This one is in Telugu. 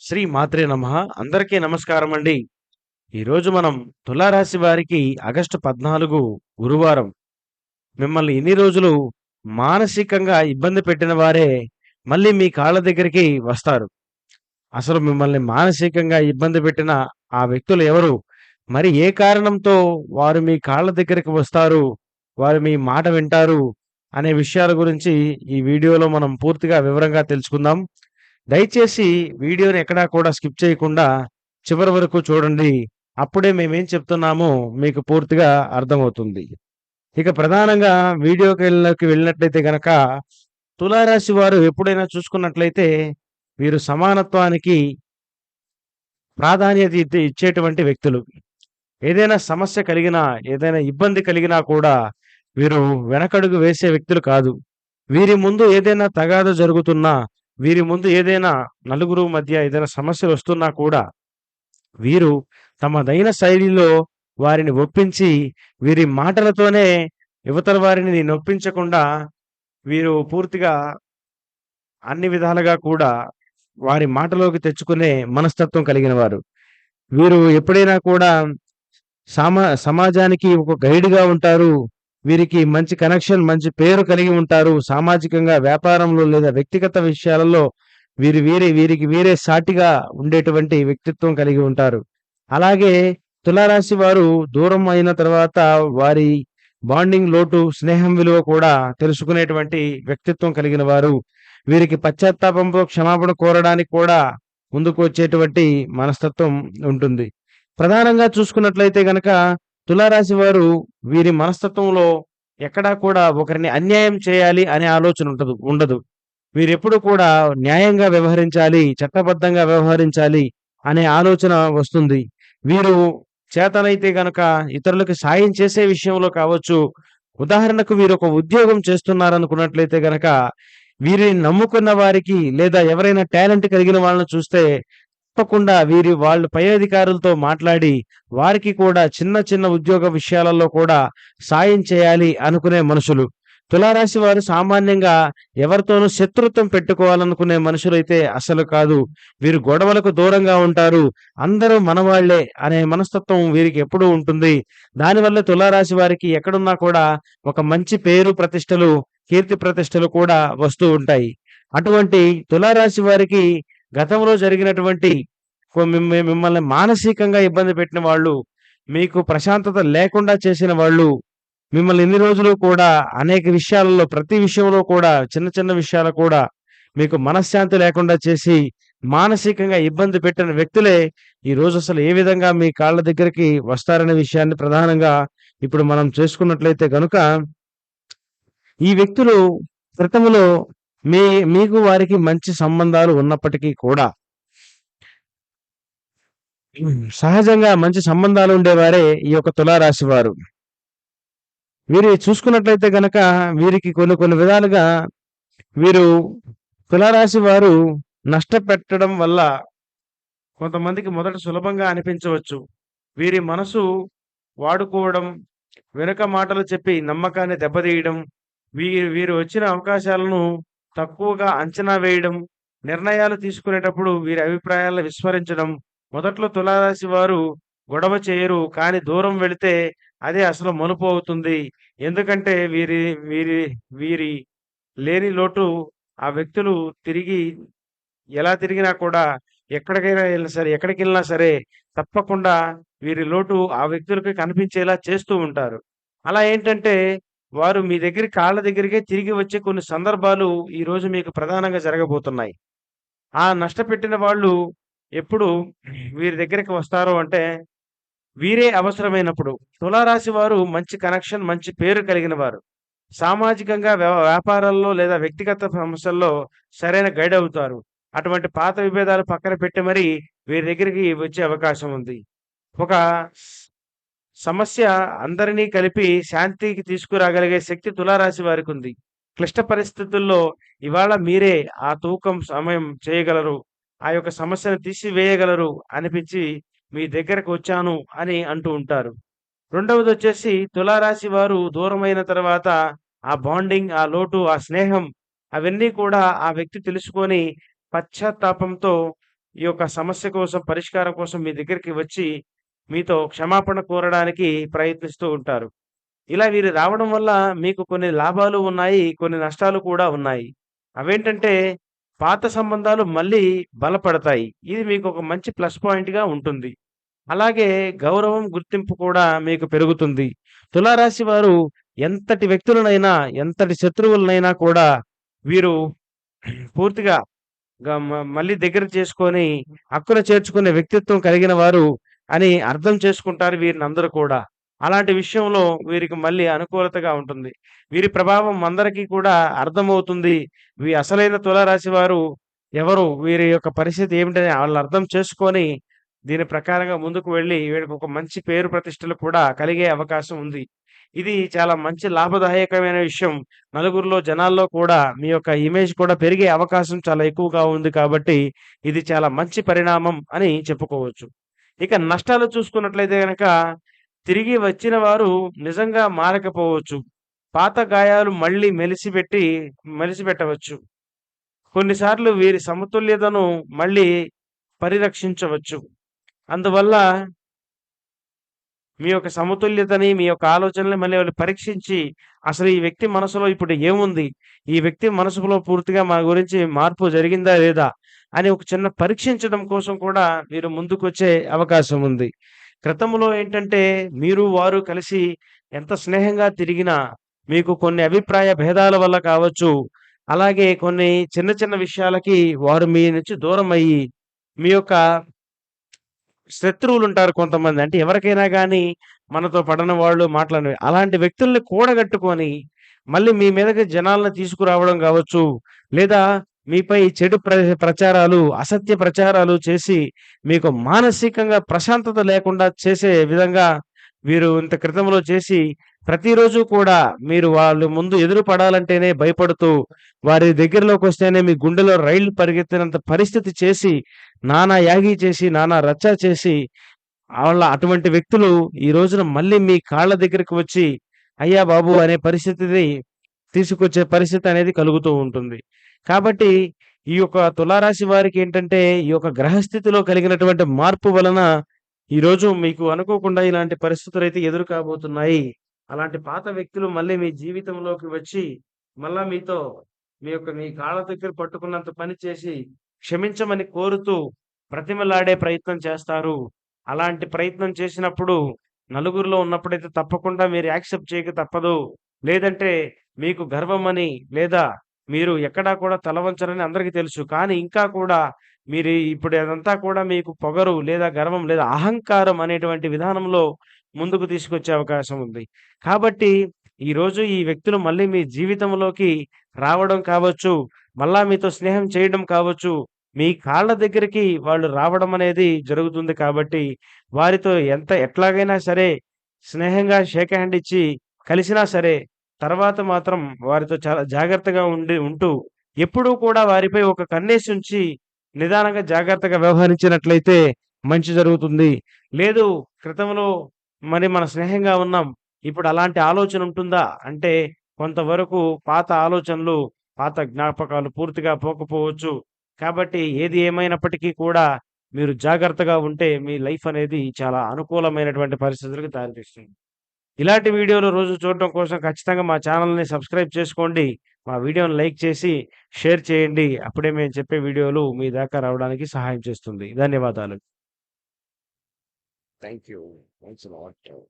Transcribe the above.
శ్రీ మాత్రే నమ. అందరికీ నమస్కారం అండి ఈరోజు మనం తులారాశి వారికి ఆగస్టు పద్నాలుగు గురువారం. మిమ్మల్ని ఇన్ని రోజులు మానసికంగా ఇబ్బంది పెట్టిన వారే మళ్ళీ మీ కాళ్ళ దగ్గరికి వస్తారు. అసలు మిమ్మల్ని మానసికంగా ఇబ్బంది పెట్టిన ఆ వ్యక్తులు ఎవరు? మరి ఏ కారణంతో వారు మీ కాళ్ళ దగ్గరికి వస్తారు? వారు మీ మాట వింటారు? అనే విషయాల గురించి ఈ వీడియోలో మనం పూర్తిగా వివరంగా తెలుసుకుందాం. దయచేసి వీడియోని ఎక్కడా కూడా స్కిప్ చేయకుండా చివరి వరకు చూడండి. అప్పుడే మేమేం చెప్తున్నామో మీకు పూర్తిగా అర్థమవుతుంది. ఇక ప్రధానంగా వీడియోకి వెళ్ళినట్లయితే గనక తులారాశి వారు ఎప్పుడైనా చూసుకున్నట్లయితే వీరు సమానత్వానికి ప్రాధాన్యత ఇచ్చేటువంటి వ్యక్తులు. ఏదైనా సమస్య కలిగినా ఏదైనా ఇబ్బంది కలిగినా కూడా వీరు వెనకడుగు వేసే వ్యక్తులు కాదు. వీరి ముందు ఏదైనా తగాద జరుగుతున్నా వీరి ముందు ఏదైనా నలుగురు మధ్య ఏదైనా సమస్యలు వస్తున్నా కూడా వీరు తమదైన శైలిలో వారిని ఒప్పించి వీరి మాటలతోనే యువతల వారిని నొప్పించకుండా వీరు పూర్తిగా అన్ని విధాలుగా కూడా వారి మాటలోకి తెచ్చుకునే మనస్తత్వం కలిగిన వారు. వీరు ఎప్పుడైనా కూడా సామా సమాజానికి ఒక గైడ్గా ఉంటారు. వీరికి మంచి కనెక్షన్ మంచి పేరు కలిగి ఉంటారు. సామాజికంగా వ్యాపారంలో లేదా వ్యక్తిగత విషయాలలో వీరి వీరి వీరికి వీరే సాటిగా ఉండేటువంటి వ్యక్తిత్వం కలిగి ఉంటారు. అలాగే తులారాశి వారు దూరం అయిన తర్వాత వారి బాండింగ్ లోటు స్నేహం విలువ కూడా తెలుసుకునేటువంటి వ్యక్తిత్వం కలిగిన వారు. వీరికి పశ్చాత్తాపంతో క్షమాపణ కోరడానికి కూడా ముందుకు వచ్చేటువంటి మనస్తత్వం ఉంటుంది. ప్రధానంగా చూసుకున్నట్లయితే గనక తులారాశి వారు వీరి మనస్తత్వంలో ఎక్కడా కూడా ఒకరిని అన్యాయం చేయాలి అనే ఆలోచన ఉంటదు ఉండదు. వీరెప్పుడు కూడా న్యాయంగా వ్యవహరించాలి చట్టబద్ధంగా వ్యవహరించాలి అనే ఆలోచన వస్తుంది. వీరు చేతనైతే గనక ఇతరులకు సాయం చేసే విషయంలో కావచ్చు ఉదాహరణకు వీరు ఒక ఉద్యోగం చేస్తున్నారనుకున్నట్లయితే గనక వీరిని నమ్ముకున్న వారికి లేదా ఎవరైనా టాలెంట్ కలిగిన వాళ్ళని చూస్తే తప్పకుండా వీరి వాళ్ళ పై అధికారులతో మాట్లాడి వారికి కూడా చిన్న చిన్న ఉద్యోగ విషయాలలో కూడా సాయం చేయాలి అనుకునే మనుషులు. తులారాశి వారు సామాన్యంగా ఎవరితోనూ శత్రుత్వం పెట్టుకోవాలనుకునే మనుషులైతే అసలు కాదు. వీరు గొడవలకు దూరంగా ఉంటారు. అందరూ మనవాళ్ళే అనే మనస్తత్వం వీరికి ఎప్పుడూ ఉంటుంది. దానివల్ల తులారాశి వారికి ఎక్కడున్నా కూడా ఒక మంచి పేరు ప్రతిష్టలు కీర్తి ప్రతిష్టలు కూడా వస్తూ ఉంటాయి. అటువంటి తులారాశి వారికి గతంలో జరిగినటువంటి మిమ్మల్ని మానసికంగా ఇబ్బంది పెట్టిన వాళ్ళు మీకు ప్రశాంతత లేకుండా చేసిన వాళ్ళు మిమ్మల్ని ఇన్ని రోజులు కూడా అనేక విషయాలలో ప్రతి విషయంలో కూడా చిన్న చిన్న విషయాలు కూడా మీకు మనశ్శాంతి లేకుండా చేసి మానసికంగా ఇబ్బంది పెట్టిన వ్యక్తులే ఈ రోజు అసలు ఏ విధంగా మీ కాళ్ళ దగ్గరికి వస్తారనే విషయాన్ని ప్రధానంగా ఇప్పుడు మనం చేసుకున్నట్లయితే గనుక ఈ వ్యక్తులు క్రితములో మీ మీకు వారికి మంచి సంబంధాలు ఉన్నప్పటికీ కూడా సహజంగా మంచి సంబంధాలు ఉండేవారే ఈ యొక్క తులారాశి వారు. వీరి చూసుకున్నట్లయితే గనక వీరికి కొన్ని కొన్ని విధాలుగా వీరు తులారాశి వారు నష్టపెట్టడం వల్ల కొంతమందికి మొదట సులభంగా అనిపించవచ్చు. వీరి మనసు వాడుకోవడం వెనుక మాటలు చెప్పి నమ్మకాన్ని దెబ్బతీయడం వీరు వీరు వచ్చిన అవకాశాలను తక్కువగా అంచనా వేయడం నిర్ణయాలు తీసుకునేటప్పుడు వీరి అభిప్రాయాలను విస్మరించడం మొదట్లో తులారాశి వారు గొడవ చేయరు కానీ దూరం వెళితే అదే అసలు మలుపు అవుతుంది. ఎందుకంటే వీరి వీరి వీరి లేని లోటు ఆ వ్యక్తులు తిరిగి ఎలా తిరిగినా కూడా ఎక్కడికైనా వెళ్ళినా సరే ఎక్కడికి వెళ్ళినా సరే తప్పకుండా వీరి లోటు ఆ వ్యక్తులకి కనిపించేలా చేస్తూ ఉంటారు. అలా ఏంటంటే వారు మీ దగ్గర కాళ్ళ దగ్గరికే తిరిగి వచ్చే కొన్ని సందర్భాలు ఈరోజు మీకు ప్రధానంగా జరగబోతున్నాయి. ఆ నష్టపెట్టిన వాళ్ళు ఎప్పుడు వీరి దగ్గరికి వస్తారో అంటే వీరే అవసరమైనప్పుడు. తులారాశి వారు మంచి కనెక్షన్ మంచి పేరు కలిగిన వారు. సామాజికంగా వ్యాపారాల్లో లేదా వ్యక్తిగత సమస్యల్లో సరైన గైడ్ అవుతారు. అటువంటి పాత విభేదాలు పక్కన పెట్టి మరి వీరి దగ్గరికి వచ్చే అవకాశం ఉంది. ఒక సమస్య అందరినీ కలిపి శాంతికి తీసుకురాగలిగే శక్తి తులారాశి వారికి ఉంది క్లిష్ట పరిస్థితుల్లో ఇవాళ మీరే ఆ తూకం సమయం చేయగలరు ఆ యొక్క సమస్యను తీసివేయగలరు అనిపించి మీ దగ్గరకు వచ్చాను అని అంటూ ఉంటారు. రెండవది వచ్చేసి తులారాశి వారు దూరమైన తర్వాత ఆ బాండింగ్ ఆ లోటు ఆ స్నేహం అవన్నీ కూడా ఆ వ్యక్తి తెలుసుకొని పశ్చాత్తాపంతో ఈ యొక్క సమస్య కోసం పరిష్కారం కోసం మీ దగ్గరికి వచ్చి మీతో క్షమాపణ కోరడానికి ప్రయత్నిస్తూ ఉంటారు. ఇలా వీరు రావడం వల్ల మీకు కొన్ని లాభాలు ఉన్నాయి. కొన్ని నష్టాలు కూడా ఉన్నాయి. అవేంటంటే పాత సంబంధాలు మళ్ళీ బలపడతాయి. ఇది మీకు ఒక మంచి ప్లస్ పాయింట్‌గా ఉంటుంది. అలాగే గౌరవం, గుర్తింపు కూడా మీకు పెరుగుతుంది. తులారాశి వారు ఎంతటి వ్యక్తులనైనా, ఎంతటి శత్రువులనైనా కూడా వీరు పూర్తిగా మళ్ళీ దగ్గర చేసుకొని హక్కున చేర్చుకునే వ్యక్తిత్వం కలిగిన వారు అని అర్థం చేసుకుంటారు వీరినందరూ కూడా. అలాంటి విషయంలో వీరికి మళ్ళీ అనుకూలతగా ఉంటుంది. వీరి ప్రభావం అందరికీ కూడా అర్థమవుతుంది. వీ అసలైన తులారాశి వారు ఎవరు? వీరి యొక్క పరిస్థితి ఏమిటని వాళ్ళు అర్థం చేసుకొని దీని ప్రకారంగా ముందుకు వెళ్ళి వీరికి ఒక మంచి పేరు ప్రతిష్టలు కూడా కలిగే అవకాశం ఉంది. ఇది చాలా మంచి లాభదాయకమైన విషయం. నలుగురిలో జనాల్లో కూడా మీ యొక్క ఇమేజ్ కూడా పెరిగే అవకాశం చాలా ఎక్కువగా ఉంది కాబట్టి ఇది చాలా మంచి పరిణామం అని చెప్పుకోవచ్చు. ఇక నష్టాలు చూసుకున్నట్లయితే గనక తిరిగి వచ్చిన వారు నిజంగా మారకపోవచ్చు. పాత గాయాలు మళ్ళీ మెలిసిపెట్టి మెలిసిపెట్టవచ్చు. కొన్నిసార్లు వీరి సమతుల్యతను మళ్ళీ పరిరక్షించవచ్చు. అందువల్ల మీ యొక్క సమతుల్యతని, మీ యొక్క ఆలోచనని మళ్ళీ వాళ్ళు పరీక్షించి అసలు ఈ వ్యక్తి మనసులో ఇప్పుడు ఏముంది? ఈ వ్యక్తి మనసులో పూర్తిగా మా గురించి మార్పు జరిగిందా లేదా? అని ఒక చిన్న పరీక్షించడం కోసం కూడా మీరు ముందుకు వచ్చే అవకాశం ఉంది. క్రితంలో ఏంటంటే మీరు, వారు కలిసి ఎంత స్నేహంగా తిరిగినా మీకు కొన్ని అభిప్రాయ భేదాల వల్ల కావచ్చు, అలాగే కొన్ని చిన్న చిన్న విషయాలకి వారు మీ నుంచి దూరం అయ్యి మీ యొక్క శత్రువులుంటారు కొంతమంది. అంటే ఎవరికైనా కానీ మనతో పడని వాళ్ళు మాట్లాడని అలాంటి వ్యక్తుల్ని కూడగట్టుకొని మళ్ళీ మీ మీదకి జనాలను తీసుకురావడం కావచ్చు లేదా మీపై చెడు ప్ర ప్రచారాలు, అసత్య ప్రచారాలు చేసి మీకు మానసికంగా ప్రశాంతత లేకుండా చేసే విధంగా వీరు ఇంత క్రితంలో చేసి ప్రతిరోజు కూడా మీరు వాళ్ళు ముందు ఎదురు పడాలంటేనే భయపడుతూ, వారి దగ్గరలోకి వస్తేనే మీ గుండెలో రైళ్ళు పరిగెత్తినంత పరిస్థితి చేసి, నానా యాగి చేసి, నానా రచ్చ చేసి, వాళ్ళ అటువంటి వ్యక్తులు ఈ రోజున మళ్ళీ మీ కాళ్ళ దగ్గరికి వచ్చి, అయ్యా బాబు అనే పరిస్థితిని తీసుకొచ్చే పరిస్థితి అనేది కలుగుతూ ఉంటుంది. కాబట్టి ఈ యొక్క తులారాశి వారికి ఏంటంటే ఈ యొక్క గ్రహస్థితిలో కలిగినటువంటి మార్పు వలన ఈరోజు మీకు అనుకోకుండా ఇలాంటి పరిస్థితులు అయితే ఎదురు కాబోతున్నాయి. అలాంటి పాత వ్యక్తులు మళ్ళీ మీ జీవితంలోకి వచ్చి, మళ్ళా మీతో మీ యొక్క మీ కాళ్ళ దగ్గర పట్టుకున్నంత పని చేసి, క్షమించమని కోరుతూ ప్రతిమలాడే ప్రయత్నం చేస్తారు. అలాంటి ప్రయత్నం చేసినప్పుడు నలుగురిలో ఉన్నప్పుడైతే తప్పకుండా మీరు యాక్సెప్ట్ చేయక తప్పదు. లేదంటే మీకు గర్వం అని లేదా మీరు ఎక్కడా కూడా తలవంచరని అందరికీ తెలుసు. కానీ ఇంకా కూడా మీరు ఇప్పుడు అదంతా కూడా మీకు పొగరు లేదా గర్వం లేదా అహంకారం అనేటువంటి విధానంలో ముందుకు తీసుకొచ్చే అవకాశం ఉంది. కాబట్టి ఈరోజు ఈ వ్యక్తులు మళ్ళీ మీ జీవితంలోకి రావడం కావచ్చు, మళ్ళా మీతో స్నేహం చేయడం కావచ్చు, మీ కాళ్ళ దగ్గరికి వాళ్ళు రావడం అనేది జరుగుతుంది కాబట్టి, వారితో ఎంత ఎట్లాగైనా సరే స్నేహంగా షేక్ హ్యాండ్ ఇచ్చి కలిసినా సరే, తర్వాత మాత్రం వారితో చాలా జాగ్రత్తగా ఉండి ఉంటూ, ఎప్పుడూ కూడా వారిపై ఒక కన్నేసి ఉంచి, నిదానంగా జాగ్రత్తగా వ్యవహరించినట్లయితే మంచి జరుగుతుంది. లేదు క్రితంలో మరి మన స్నేహంగా ఉన్నాం. ఇప్పుడు అలాంటి ఆలోచన ఉంటుందా? అంటే కొంతవరకు పాత ఆలోచనలు, పాత జ్ఞాపకాలు పూర్తిగా పోకపోవచ్చు. కాబట్టి ఏది ఏమైనప్పటికీ కూడా మీరు జాగ్రత్తగా ఉంటే మీ లైఫ్ అనేది చాలా అనుకూలమైనటువంటి పరిస్థితులకు దారితీస్తుంది. ఇలాంటి వీడియోలు రోజు చూడటం కోసం ఖచ్చితంగా మా ఛానల్ని సబ్స్క్రైబ్ చేసుకోండి. మా వీడియోని లైక్ చేసి, షేర్ చేయండి. అప్పుడే మేము చెప్పే వీడియోలు మీ దాకా రావడానికి సహాయం చేస్తుంది. ధన్యవాదాలు. Thank you.